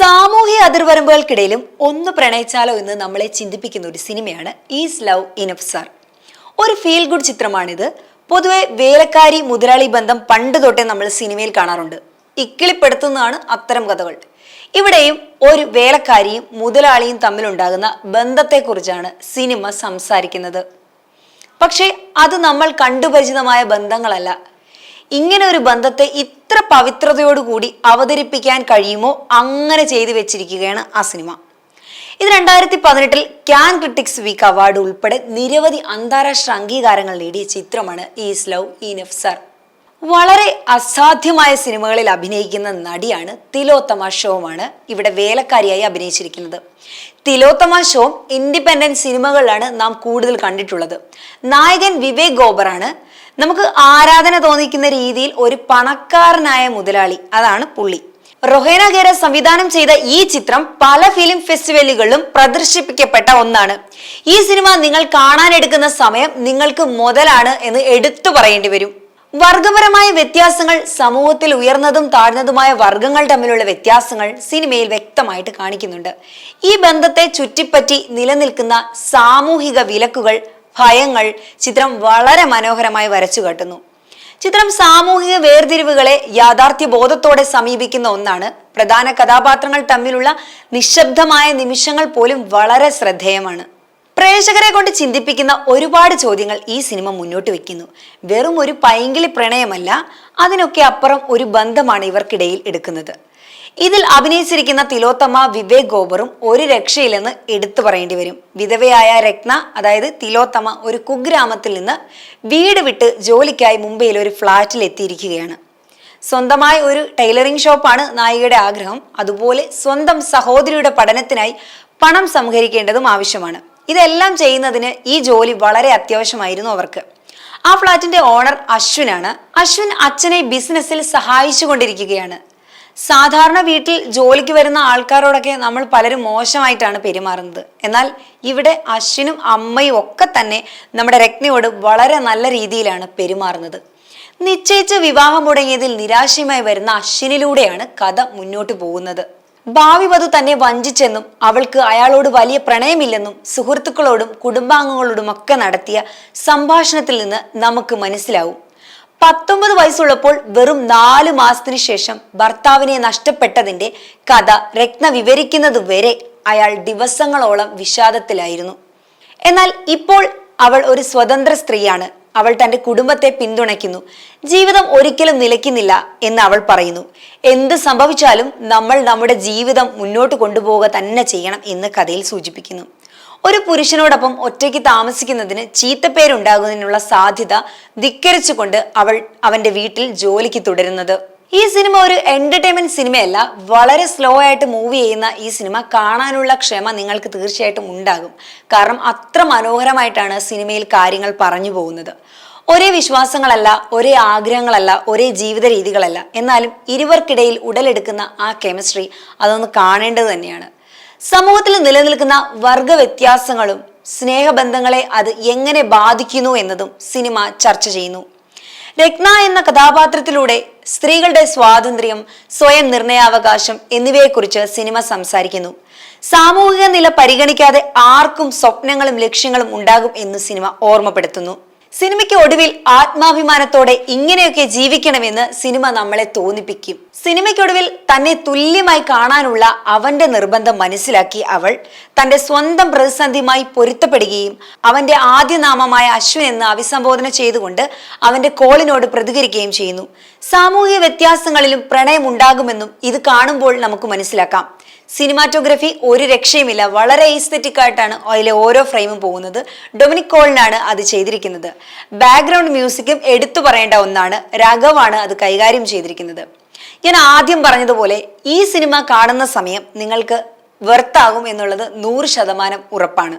സാമൂഹ്യ അതിർവരമ്പുകൾക്കിടയിലും ഒന്ന് പ്രണയിച്ചാലോ എന്ന് നമ്മളെ ചിന്തിപ്പിക്കുന്ന ഒരു സിനിമയാണ് ഈസ് ലവ് ഇനഫ് സാർ ഒരു ഫീൽ ഗുഡ് ചിത്രമാണിത്. പൊതുവെ വേലക്കാരി മുതലാളി ബന്ധം പണ്ട് തൊട്ടേ നമ്മൾ സിനിമയിൽ കാണാറുണ്ട്. ഇക്കിളിപ്പെടുത്തുന്നതാണ് അത്തരം കഥകൾ. ഇവിടെയും ഒരു വേലക്കാരിയും മുതലാളിയും തമ്മിലുണ്ടാകുന്ന ബന്ധത്തെക്കുറിച്ചാണ് സിനിമ സംസാരിക്കുന്നത്. പക്ഷേ അത് നമ്മൾ കണ്ടുപരിചിതമായ ബന്ധങ്ങളല്ല. ഇങ്ങനെ ഒരു ബന്ധത്തെ ഇത്ര പവിത്രതയോടുകൂടി അവതരിപ്പിക്കാൻ കഴിയുമോ അങ്ങനെ ചെയ്തു വെച്ചിരിക്കുകയാണ് ആ സിനിമ. ഇത് രണ്ടായിരത്തി പതിനെട്ടിൽ ക്യാൻ ക്രിട്ടിക്സ് വീക്ക് അവാർഡ് ഉൾപ്പെടെ നിരവധി അന്താരാഷ്ട്ര അംഗീകാരങ്ങൾ നേടിയ ചിത്രമാണ് ഈസ് ലവ് ഈ സർ. വളരെ അസാധ്യമായ സിനിമകളിൽ അഭിനയിക്കുന്ന നടിയാണ് തിലോത്തമ ഷോമാണ് ഇവിടെ വേലക്കാരിയായി അഭിനയിച്ചിരിക്കുന്നത്. തിലോത്തമ ഷോം ഇൻഡിപെൻഡന്റ് സിനിമകളിലാണ് നാം കൂടുതൽ കണ്ടിട്ടുള്ളത്. നായകൻ വിവേക് ഗോബറാണ് നമുക്ക് ആരാധന തോന്നിക്കുന്ന രീതിയിൽ ഒരു പണക്കാരനായ മുതലാളി. അതാണ് പുള്ളി. റൊഹേന ഖേര സംവിധാനം ചെയ്ത ഈ ചിത്രം പല ഫിലിം ഫെസ്റ്റിവലുകളിലും പ്രദർശിപ്പിക്കപ്പെട്ട ഒന്നാണ്. ഈ സിനിമ നിങ്ങൾ കാണാനെടുക്കുന്ന സമയം നിങ്ങൾക്ക് മുതലാണ് എന്ന് എടുത്തു പറയേണ്ടി വരും. വർഗപരമായ വ്യത്യാസങ്ങൾ സമൂഹത്തിൽ ഉയർന്നതും താഴ്ന്നതുമായ വർഗങ്ങൾ തമ്മിലുള്ള വ്യത്യാസങ്ങൾ സിനിമയിൽ വ്യക്തമായിട്ട് കാണിക്കുന്നുണ്ട്. ഈ ബന്ധത്തെ ചുറ്റിപ്പറ്റി നിലനിൽക്കുന്ന സാമൂഹിക വിലക്കുകൾ ഭയങ്ങൾ ചിത്രം വളരെ മനോഹരമായി വരച്ചു കാട്ടുന്നു. ചിത്രം സാമൂഹിക വേർതിരിവുകളെ യാഥാർത്ഥ്യ ബോധത്തോടെ സമീപിക്കുന്ന ഒന്നാണ്. പ്രധാന കഥാപാത്രങ്ങൾ തമ്മിലുള്ള നിശബ്ദമായ നിമിഷങ്ങൾ പോലും വളരെ ശ്രദ്ധേയമാണ്. പ്രേക്ഷകരെ കൊണ്ട് ചിന്തിപ്പിക്കുന്ന ഒരുപാട് ചോദ്യങ്ങൾ ഈ സിനിമ മുന്നോട്ട് വെക്കുന്നു. വെറും ഒരു പൈങ്കിളി പ്രണയമല്ല അതിനൊക്കെ അപ്പുറം ഒരു ബന്ധമാണ് ഇവർക്കിടയിൽ എടുക്കുന്നത്. ഇതിൽ അഭിനയിച്ചിരിക്കുന്ന തിലോത്തമ വിവേക് ഗോബറും ഒരു രക്ഷയില്ലെന്ന് എടുത്തു പറയേണ്ടി വരും. വിധവയായ രത്ന അതായത് തിലോത്തമ ഒരു കുഗ്രാമത്തിൽ നിന്ന് വീട് വിട്ട് ജോലിക്കായി മുംബൈയിൽ ഒരു ഫ്ളാറ്റിൽ എത്തിയിരിക്കുകയാണ്. സ്വന്തമായ ഒരു ടൈലറിംഗ് ഷോപ്പാണ് നായികയുടെ ആഗ്രഹം. അതുപോലെ സ്വന്തം സഹോദരിയുടെ പഠനത്തിനായി പണം സംഹരിക്കേണ്ടതും ആവശ്യമാണ്. ഇതെല്ലാം ചെയ്യുന്നതിന് ഈ ജോലി വളരെ അത്യാവശ്യമായിരുന്നു അവർക്ക്. ആ ഫ്ളാറ്റിന്റെ ഓണർ അശ്വിനാണ്. അശ്വിൻ അച്ഛനെ ബിസിനസ്സിൽ സഹായിച്ചു കൊണ്ടിരിക്കുകയാണ് സാധാരണ വീട്ടിൽ ജോലിക്ക് വരുന്ന ആൾക്കാരോടൊക്കെ നമ്മൾ പലരും മോശമായിട്ടാണ് പെരുമാറുന്നത്. എന്നാൽ ഇവിടെ അശ്വിനും അമ്മയും ഒക്കെ തന്നെ നമ്മുടെ രത്നയോട് വളരെ നല്ല രീതിയിലാണ് പെരുമാറുന്നത്. നിശ്ചയിച്ച വിവാഹം മുടങ്ങിയതിൽ നിരാശയുമായി വരുന്ന അശ്വിനിലൂടെയാണ് കഥ മുന്നോട്ട് പോകുന്നത്. ഭാവി വധു തന്നെ വഞ്ചിച്ചെന്നും അവൾക്ക് അയാളോട് വലിയ പ്രണയമില്ലെന്നും സുഹൃത്തുക്കളോടും കുടുംബാംഗങ്ങളോടും ഒക്കെ നടത്തിയ സംഭാഷണത്തിൽ നിന്ന് നമുക്ക് മനസ്സിലാവും. പത്തൊമ്പത് വയസ്സുള്ളപ്പോൾ വെറും നാല് മാസത്തിനു ശേഷം ഭർത്താവിനെ നഷ്ടപ്പെട്ടതിന്റെ കഥ രത്ന വിവരിക്കുന്നത് വരെ അയാൾ ദിവസങ്ങളോളം വിഷാദത്തിലായിരുന്നു. എന്നാൽ ഇപ്പോൾ അവൾ ഒരു സ്വതന്ത്ര സ്ത്രീയാണ്. അവൾ തന്റെ കുടുംബത്തെ പിന്തുണയ്ക്കുന്നു. ജീവിതം ഒരിക്കലും നിലയ്ക്കുന്നില്ല എന്ന് അവൾ പറയുന്നു. എന്ത് സംഭവിച്ചാലും നമ്മൾ നമ്മുടെ ജീവിതം മുന്നോട്ട് കൊണ്ടുപോവുക തന്നെ ചെയ്യണം എന്ന് കഥയിൽ സൂചിപ്പിക്കുന്നു. ഒരു പുരുഷനോടൊപ്പം ഒറ്റയ്ക്ക് താമസിക്കുന്നതിന് ചീത്തപ്പേരുണ്ടാകുന്നതിനുള്ള സാധ്യത ധിക്കരിച്ചുകൊണ്ട് അവൾ അവന്റെ വീട്ടിൽ ജോലിക്ക് തുടരുന്നത്. ഈ സിനിമ ഒരു എന്റർടൈൻമെന്റ് സിനിമയല്ല വളരെ സ്ലോ ആയിട്ട് മൂവ് ചെയ്യുന്ന ഈ സിനിമ കാണാനുള്ള ക്ഷമ നിങ്ങൾക്ക് തീർച്ചയായിട്ടും ഉണ്ടാകും. കാരണം അത്ര മനോഹരമായിട്ടാണ് സിനിമയിൽ കാര്യങ്ങൾ പറഞ്ഞു പോകുന്നത്. ഒരേ വിശ്വാസങ്ങളല്ല ഒരേ ആഗ്രഹങ്ങളല്ല ഒരേ ജീവിത രീതികളല്ല. എന്നാലും ഇരുവർക്കിടയിൽ ഉടലെടുക്കുന്ന ആ കെമിസ്ട്രി അതൊന്ന് കാണേണ്ടത് തന്നെയാണ്. സമൂഹത്തിൽ നിലനിൽക്കുന്ന വർഗ വ്യത്യാസങ്ങളും സ്നേഹബന്ധങ്ങളെ അത് എങ്ങനെ ബാധിക്കുന്നു എന്നതും സിനിമ ചർച്ച ചെയ്യുന്നു. രത്ന എന്ന കഥാപാത്രത്തിലൂടെ സ്ത്രീകളുടെ സ്വാതന്ത്ര്യം സ്വയം നിർണയാവകാശം എന്നിവയെക്കുറിച്ച് സിനിമ സംസാരിക്കുന്നു. സാമൂഹിക നില പരിഗണിക്കാതെ ആർക്കും സ്വപ്നങ്ങളും ലക്ഷ്യങ്ങളും ഉണ്ടാകും എന്ന് സിനിമ ഓർമ്മപ്പെടുത്തുന്നു. സിനിമയ്ക്ക് ഒടുവിൽ ആത്മാഭിമാനത്തോടെ ഇങ്ങനെയൊക്കെ ജീവിക്കണമെന്ന് സിനിമ നമ്മളെ തോന്നിപ്പിക്കും. സിനിമയ്ക്കൊടുവിൽ തന്നെ തുല്യമായി കാണാനുള്ള അവന്റെ നിർബന്ധം മനസ്സിലാക്കി അവൾ തന്റെ സ്വന്തം പ്രതിസന്ധിയുമായി പൊരുത്തപ്പെടുകയും അവന്റെ ആദ്യ നാമമായ അശ്വിൻ എന്ന് അഭിസംബോധന ചെയ്തുകൊണ്ട് അവന്റെ കോളിനോട് പ്രതികരിക്കുകയും ചെയ്യുന്നു. സാമൂഹിക വ്യത്യാസങ്ങളിലും പ്രണയം ഉണ്ടാകുമെന്നും ഇത് കാണുമ്പോൾ നമുക്ക് മനസ്സിലാക്കാം. സിനിമാറ്റോഗ്രഫി ഒരു രക്ഷയുമില്ല. വളരെ ഈസ്തറ്റിക് ആയിട്ടാണ് അതിലെ ഓരോ ഫ്രെയിമും പോകുന്നത്. ഡൊമിനിക് കോളിനാണ് അത് ചെയ്തിരിക്കുന്നത്. ബാക്ക്ഗ്രൗണ്ട് മ്യൂസിക്കും എടുത്തു പറയേണ്ട ഒന്നാണ്. രാഘവാണ് അത് കൈകാര്യം ചെയ്തിരിക്കുന്നത്. ഞാൻ ആദ്യം പറഞ്ഞതുപോലെ ഈ സിനിമ കാണുന്ന സമയം നിങ്ങൾക്ക് വെർത്താകും എന്നുള്ളത് നൂറ് ശതമാനം ഉറപ്പാണ്.